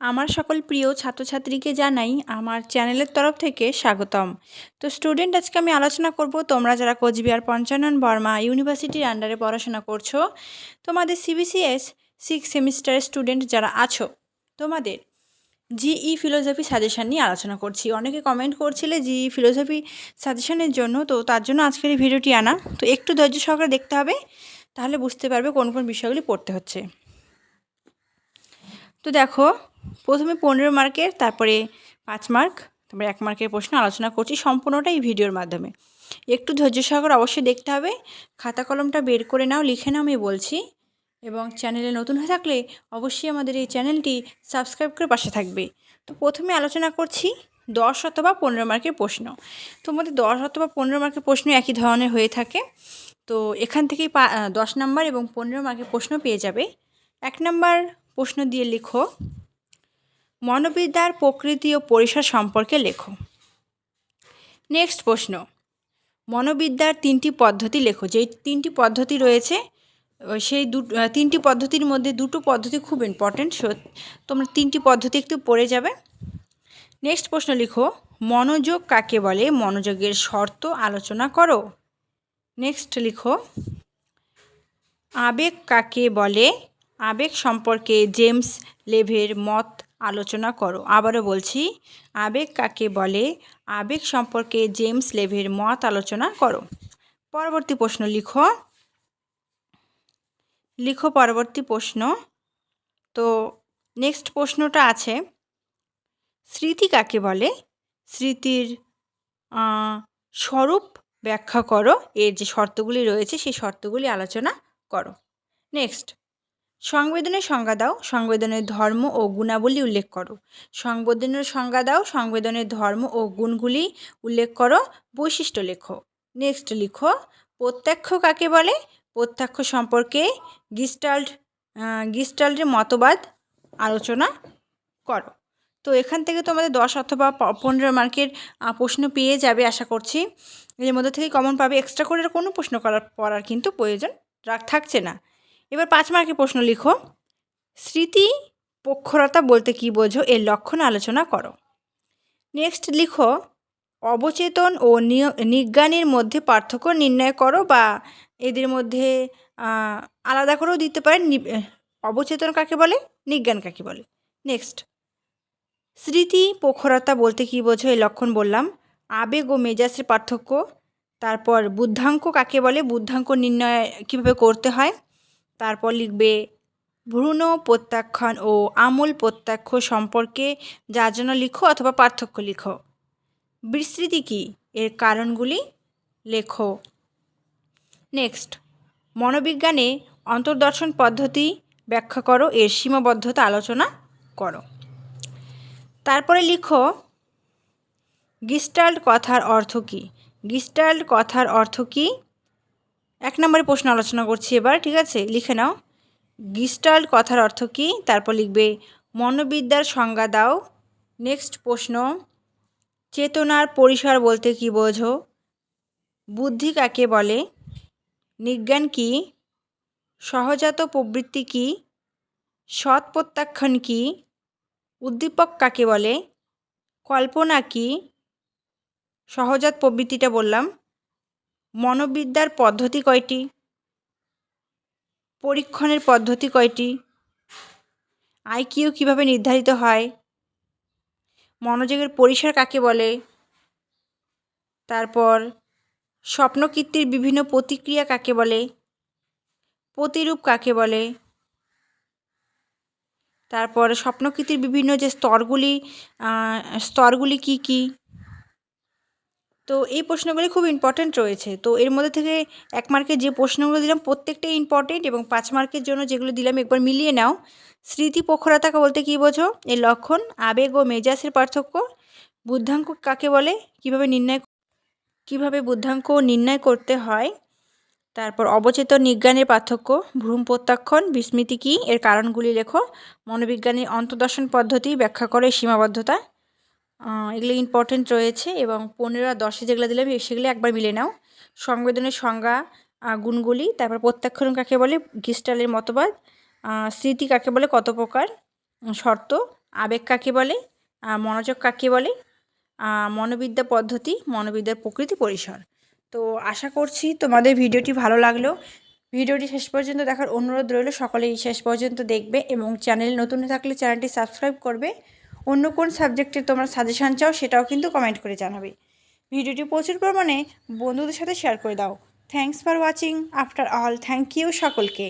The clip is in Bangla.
আমার সকল প্রিয় ছাত্রছাত্রীকে জানাই আমার চ্যানেলের তরফ থেকে স্বাগতম। তো স্টুডেন্ট, আজকে আমি আলোচনা করব তোমরা যারা কোচবিহার পঞ্চানন বর্মা ইউনিভার্সিটির আন্ডারে পড়াশোনা করছ, তোমাদের সিবিসিএস সিক্স সেমিস্টারের স্টুডেন্ট যারা আছো, তোমাদের জিই ফিলোসফি সাজেশান নিয়ে আলোচনা করছি। অনেকে কমেন্ট করছিলে জিই ফিলোসফি সাজেশানের জন্য, তো তার জন্য আজকের এই ভিডিওটি আনা। তো একটু ধৈর্য সহকারে দেখতে হবে, তাহলে বুঝতে পারবে কোন কোন বিষয়গুলি পড়তে হচ্ছে। তো দেখো, প্রথমে পনেরো মার্কের তারপরে পাঁচ মার্ক তারপরে এক মার্কের প্রশ্ন আলোচনা করছি সম্পূর্ণটা এই ভিডিওর মাধ্যমে। একটু ধৈর্য সহকারে অবশ্যই দেখতে হবে, খাতা কলমটা বের করে নাও, লিখে নাও, আমি বলছি। এবং চ্যানেলে নতুন হয়ে থাকলে অবশ্যই আমাদের এই চ্যানেলটি সাবস্ক্রাইব করে পাশে থাকবে। তো প্রথমে আলোচনা করছি দশ অথবা পনেরো মার্কের প্রশ্ন। তোমাদের দশ অথবা পনেরো মার্কের প্রশ্ন একই ধরনের হয়ে থাকে। তো এখান থেকেই পা দশ নাম্বার এবং পনেরো মার্কের প্রশ্ন পেয়ে যাবে। এক নাম্বার প্রশ্ন দিয়ে লেখো। মনোবিদ্যার প্রকৃতি ও পরিসর সম্পর্কে লেখো। নেক্সট প্রশ্ন। মনোবিদ্যার তিনটি পদ্ধতি লেখো। যেই তিনটি পদ্ধতি রয়েছে সেই দু তিনটি পদ্ধতির মধ্যে দুটো পদ্ধতি খুব ইম্পর্টেন্ট তোমরা তিনটি পদ্ধতি একটু পড়ে যাবে। নেক্সট প্রশ্ন লিখো। মনোযোগ কাকে বলে? মনোযোগের শর্ত আলোচনা করো। নেক্সট লিখো। আবেগ কাকে বলে? আবেগ সম্পর্কে জেমস লেভের মত আলোচনা করো। আবারও বলছি, আবেগ কাকে বলে? আবেগ সম্পর্কে জেমস লেভের মত আলোচনা করো। পরবর্তী প্রশ্ন লিখো। লিখো পরবর্তী প্রশ্ন। তো নেক্সট প্রশ্নটা আছে, স্মৃতি কাকে বলে? স্মৃতির স্বরূপ ব্যাখ্যা করো। এর যে শর্তগুলি রয়েছে, সেই শর্তগুলি আলোচনা করো। নেক্সট সংবেদনের সংজ্ঞা দাও, সংবেদনের ধর্ম ও গুণাবলী উল্লেখ করো। সংবেদনের সংজ্ঞা দাও, সংবেদনের ধর্ম ও গুণগুলি উল্লেখ করো, বৈশিষ্ট্য লেখো। নেক্সট লিখো, প্রত্যক্ষ কাকে বলে? প্রত্যক্ষ সম্পর্কে গিস্টাল্ট গিস্টাল্টের মতবাদ আলোচনা করো। তো এখান থেকে তোমাদের দশ অথবা পনেরো মার্কের প্রশ্ন পেয়ে যাবে আশা করছি। এর মধ্যে থেকে কমন পাবে। এক্সট্রা করে কোনো প্রশ্ন করার পড়ার কিন্তু প্রয়োজন রাখ থাকছে না। এবার পাঁচ মার্কের প্রশ্ন লিখো। স্মৃতি পক্ষরতা বলতে কি বোঝো? এর লক্ষণ আলোচনা করো। নেক্সট লিখো, অবচেতন ও নিজ্ঞানের মধ্যে পার্থক্য নির্ণয় করো বা এদের মধ্যে আলাদা করেও দিতে পারেন অবচেতন কাকে বলে? নিজ্ঞান কাকে বলে? নেক্সট স্মৃতি প্রখরতা বলতে কী বোঝো? এই লক্ষণ বললাম। আবেগ ও মেজাজের পার্থক্য। তারপর বুদ্ধাঙ্ক কাকে বলে? বুদ্ধাঙ্ক নির্ণয় কীভাবে করতে হয়? তারপর লিখবে, ভ্রূণ প্রত্যাখ্যান ও আমূল প্রত্যাক্ষ সম্পর্কে যার জন্য লিখো অথবা পার্থক্য লিখো। বিস্তৃতি কী? এর কারণগুলি লেখো। নেক্সট, মনোবিজ্ঞানে অন্তর্দর্শন পদ্ধতি ব্যাখ্যা করো, এর সীমাবদ্ধতা আলোচনা করো। তারপরে লিখো, গিস্টাল্ট কথার অর্থ কী? গিস্টাল্ট কথার অর্থ কী? এক নম্বরে প্রশ্ন আলোচনা করছি এবার, ঠিক আছে? লিখে নাও। গিস্টাল কথার অর্থ কী? তারপর লিখবে, মনোবিদ্যার সংজ্ঞা দাও। নেক্সট প্রশ্ন, চেতনার পরিসর বলতে কি বোঝো? বুদ্ধি কাকে বলে? নিজ্ঞান কি? সহজাত প্রবৃত্তি কি? সৎ প্রত্যাখ্যান কী? উদ্দীপক কাকে বলে? কল্পনা কি? সহজাত প্রবৃত্তিটা বললাম। মনোবিদ্যার পদ্ধতি কয়টি? পরীক্ষণের পদ্ধতি কয়টি? আইকিউ কীভাবে নির্ধারিত হয়? মনোযোগের পরিসর কাকে বলে? তারপর, স্বপ্নকীর্তির বিভিন্ন প্রতিক্রিয়া কাকে বলে? প্রতিরূপ কাকে বলে? তারপর, স্বপ্নকীর্তির বিভিন্ন যে স্তরগুলি স্তরগুলি কি কি? তো এই প্রশ্নগুলি খুব ইম্পর্ট্যান্ট রয়েছে। তো এর মধ্যে থেকে এক মার্কের যে প্রশ্নগুলো দিলাম, প্রত্যেকটাই ইম্পর্টেন্ট এবং পাঁচ মার্কের জন্য যেগুলো দিলাম একবার মিলিয়ে নাও। স্মৃতি প্রখরতা বলতে কী বোঝো? এর লক্ষণ, আবেগ ও মেজাজের পার্থক্য, বুদ্ধাঙ্ক কাকে বলে? কীভাবে নির্ণয় কীভাবে বুদ্ধাঙ্ক নির্ণয় করতে হয়? তারপর অবচেতন নিজ্ঞানের পার্থক্য ভ্রূম প্রত্যাখ্যান বিস্মৃতি কী? এর কারণগুলি লেখো। মনোবিজ্ঞানের অন্তদর্শন পদ্ধতি ব্যাখ্যা করে সীমাবদ্ধতা। এগুলো ইম্পর্টেন্ট রয়েছে এবং পনেরো আর দশে যেগুলো দিলাম সেগুলো একবার মিলে নাও। সংবেদনের সংজ্ঞা গুণগুলি, তারপর প্রত্যাখ্যান কাকে বলে? গিস্টালের মতবাদ। স্মৃতি কাকে বলে? কত প্রকার? শর্ত। আবেগ কাকে বলে? মনোযোগ কাকে বলে? মনোবিদ্যা পদ্ধতি, মনোবিদ্যার প্রকৃতি পরিসর। তো আশা করছি তোমাদের ভিডিওটি ভালো লাগল। ভিডিওটি শেষ পর্যন্ত দেখার অনুরোধ রইল। সকলেই শেষ পর্যন্ত দেখবে এবং চ্যানেল নতুন থাকলে চ্যানেলটি সাবস্ক্রাইব করবে। অন্য কোন সাবজেক্টে তোমরা সাজেশান চাও সেটাও কিন্তু কমেন্ট করে জানাবে। ভিডিওটি প্রচুর পরিমাণে বন্ধুদের সাথে শেয়ার করে দাও। Thanks for watching after all thank you সকলকে।